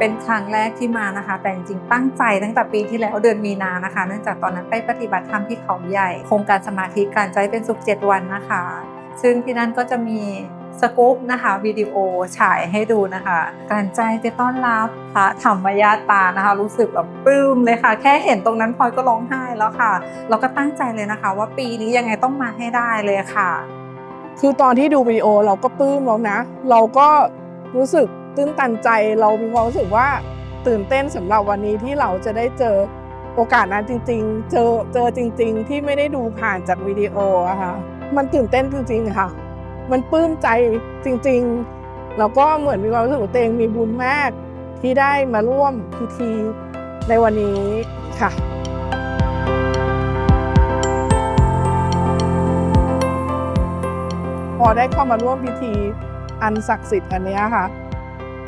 เป็นครั้งแรกที่มานะคะ แต่จริงๆตั้งใจตั้งแต่ปีที่แล้วเดือนมีนานะคะ เนื่องจากตอนนั้นไปปฏิบัติธรรมที่เขาใหญ่ โครงการสมาธิการใจเป็นสุข 7 วันนะคะ ซึ่งที่นั่นก็จะมีสกู๊ปนะคะวิดีโอฉายให้ดูนะคะ การใจจะต้อนรับพระธรรมยาตานะคะ รู้สึกแบบปลื้มเลยค่ะ แค่เห็นตรงนั้นพลอยก็ร้องไห้แล้วค่ะ เราก็ตั้งใจเลยนะคะ ว่าปีนี้ยังไงต้องมาให้ได้เลยค่ะ คือตอนที่ดูวิดีโอเราก็ปลื้มแล้วนะ เราก็รู้สึกตื้นตันใจเรามีความรู้สึกว่าตื่นเต้นสำหรับวันนี้ที่เราจะได้เจอโอกาสนั้นจริง ๆ เจอเจอจริง ๆ ที่ไม่ได้ดูผ่านจากวิดีโออะค่ะมันตื่นเต้นจริงๆค่ะ มันปลื้มใจจริงๆ แล้วก็เหมือนมีความรู้สึกตัวเองมีบุญมากที่ได้มาร่วมพิธีในวันนี้ค่ะพอได้เข้ามาร่วมพิธีอันศักดิ์สิทธิ์อันนี้ค่ะ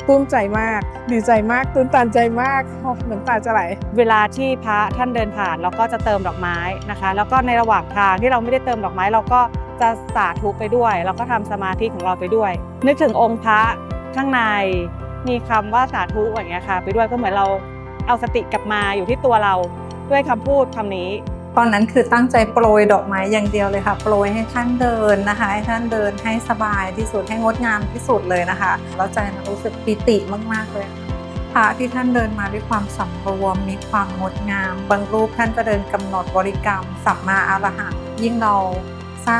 ปลื้มใจมาก ดีใจมากตื่นตันใจมากโอ้น้ำตาจะไหล เวลาที่พระท่านเดินผ่านเราก็จะเติมดอกไม้นะคะ แล้วก็ในระหว่างทางที่เราไม่ได้เติมดอกไม้เราก็จะสาธุไปด้วยแล้วก็ทำสมาธิของเราไปด้วย นึกถึงองค์พระข้างในมีคำว่าสาธุอย่างเงี้ยค่ะ ไปด้วยก็เหมือนเราเอาสติกลับมาอยู่ที่ตัวเราด้วยคำพูดคำนี้ ตอนนั้นคือตั้งใจโปรยดอกไม้อย่างเดียวเลยค่ะโปรยให้ท่านเดินนะคะให้ท่านเดินให้สบายที่สุดให้งดงามที่สุดเลยนะคะแล้วใจนะรู้สึกปิติมากๆเลยพระที่ท่านเดินมาด้วยความสำรวมมีความงดงาม บางรูปท่านก็เดินกำหนดบริกรรม สัมมาอรหังยิ่งเราสา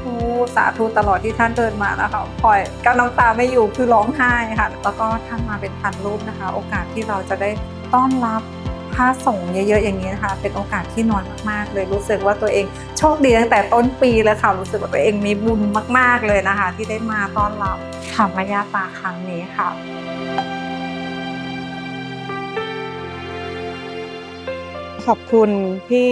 ธุสาธุตลอดที่ท่านเดินมานะคะพลอยก็น้ำตาไม่อยู่คือร้องไห้ค่ะแล้วก็ท่านมาเป็นพันรูปนะคะ โอกาสที่เราจะได้ต้อนรับ พระสงเยอะๆอย่างนี้นะคะ เป็นโอกาสที่น้อยมากๆ เลยรู้สึกว่าตัวเองโชคดีตั้งแต่ต้นปีเลยค่ะ รู้สึกว่าตัวเองมีบุญมากๆเลยนะคะ ที่ได้มาต้อนรับธรรมยาตาครั้งนี้ค่ะขอบคุณที่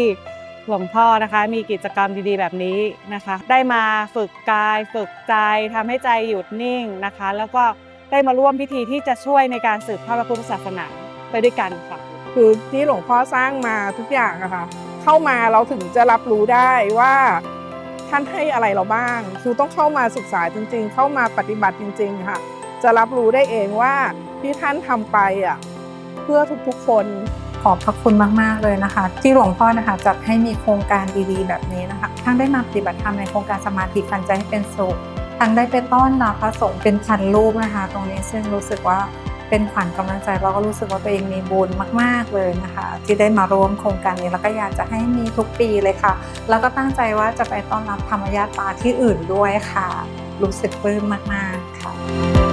หลวงพ่อนะคะ มีกิจกรรมดีๆ แบบนี้นะคะ ได้มาฝึกกายฝึกใจทำให้ใจหยุดนิ่งนะคะ แล้วก็ได้มาร่วมพิธีที่จะช่วยในการสืบทอดพระพุทธศาสนาไปด้วยกันค่ะ คือที่หลวงพ่อสร้างมาทุกอย่างอะค่ะเข้ามาเราถึงจะรับรู้ได้ว่าท่านให้อะไรเราบ้าง คือต้องเข้ามาศึกษาจริง ๆ เข้ามาปฏิบัติจริง ๆ ค่ะ จะรับรู้ได้เองว่าที่ท่านทำไปอะเพื่อทุกๆคนขอบพระคุณมาก ๆ เลยนะคะ ที่หลวงพ่อนะคะจัดให้มีโครงการดีๆ แบบนี้นะคะทั้งได้มาปฏิบัติธรรมในโครงการสมาธิกันใจให้เป็นสุขทั้งได้ไปต้อนรับพระสงฆ์เป็นพันรูปนะคะ ตรงนี้ซึ่งรู้สึกว่า เป็นขวัญกำลังใจเราก็รู้สึกว่าตัวเองมีบุญมาก ๆเลยนะคะ ที่ได้มาร่วมโครงการนี้แล้วก็อยากจะให้มีทุกปีเลยค่ะ แล้วก็ตั้งใจว่าจะไปต้อนรับธรรมญาตาที่อื่นด้วยค่ะ รู้สึกปลื้มมาก ๆ ค่ะ